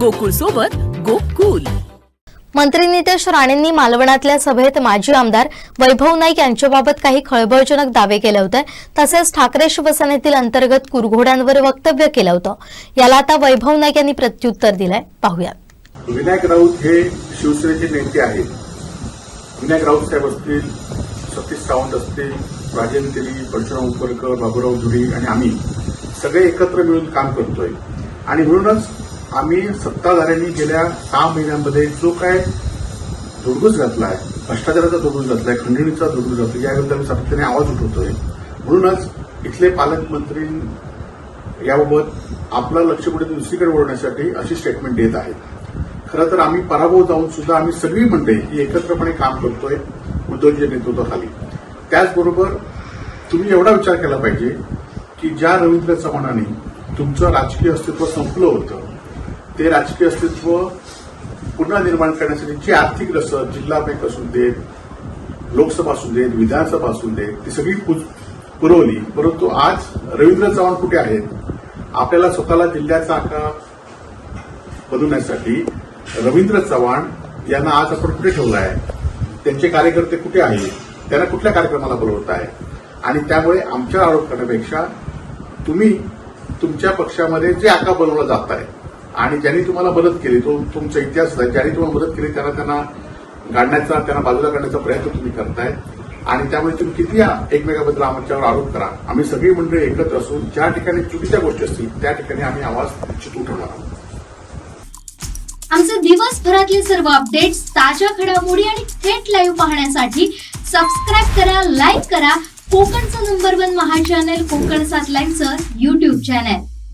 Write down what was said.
गोकुळ सोबत गोकुल. मंत्री नितेश राणेंनी मालवणातल्या सभेत माजी आमदार वैभव नाईक यांच्याबाबत काही खळबळजनक दावे केले होते. तसेच ठाकरे शिवसेनेतील अंतर्गत कुरघोड्यांवर वक्तव्य केलं होतं. याला आता वैभव नाईक यांनी प्रत्युत्तर दिलंय. पाहूयात. विनायक राऊत हे शिवसेनेचे नेते आहेत. विनायक राऊत साहेब असतील सतीश सावंत असतील राजेंद्र तेली परशुराम उपरकर बाबूराव धुरी आणि आम्ही सगळे एकत्र मिळून काम करतोय. आणि म्हणूनच आम्ही सत्ताधाऱ्यांनी गेल्या सहा महिन्यांमध्ये जो काय धुडगूस आहे भ्रष्टाचाराचा धुडगूस आहे खंडणीचा धुडगूस घातला याबद्दल आम्ही सातत्याने आवाज उठवतोय. म्हणूनच इथले पालकमंत्री याबाबत आपलं लक्ष कुठे दुसरीकडे वळवण्यासाठी अशी स्टेटमेंट देत आहेत. खरं तर आम्ही पराभव जाऊन सुद्धा आम्ही सगळी मंडळी ही एकत्रपणे काम करतोय उद्धवजीच्या नेतृत्वाखाली. त्याचबरोबर तुम्ही एवढा विचार केला पाहिजे की ज्या रवींद्र चव्हाणांनी तुमचं राजकीय अस्तित्व संपलं होतं ते राजकीय अस्तित्व पुन्हा निर्माण करण्यासाठी जी आर्थिक रसद जिल्हा बँक असू देत लोकसभा असू देत विधानसभा असू देत ती सगळी पुरवली. परंतु आज रवींद्र चव्हाण कुठे आहेत? आपल्याला स्वतःला जिल्ह्याचा आकार बनवण्यासाठी रवींद्र चव्हाण यांना आज आपण कुठे ठेवलं आहे त्यांचे कार्यकर्ते कुठे आहेत? त्यांना कुठल्या कार्यक्रमाला बोलवत आहे आणि त्यामुळे आमच्या आरोप करण्यापेक्षा तुम्ही तुमच्या पक्षामध्ये जे आका बनवला जात आहे आणि ज्यांनी तुम्हाला मदत केली तो तुमचा इतिहास ज्यांनी तुम्हाला मदत केली त्यांना त्यांना गाडण्याचा त्यांना बाजूला काढण्याचा प्रयत्न तुम्ही करताय. आणि त्यामुळे तुम्ही किती एकमेकाबद्दल आमच्यावर आरोप करा. आम्ही सगळी मंडळी एकत्र असून ज्या ठिकाणी चुकीच्या गोष्टी असतील त्या ठिकाणी आम्ही आवाज निश्चित उठवणार आहोत. आमचे दिवसभरातले सर्व अपडेट्स ताज्या घडामोडी आणि थेट लाईव्ह पाहण्यासाठी सबस्क्राईब करा लाईक करा. कोकणचं number one Maha channel Kokan सात लाईव्हचं युट्यूब चॅनल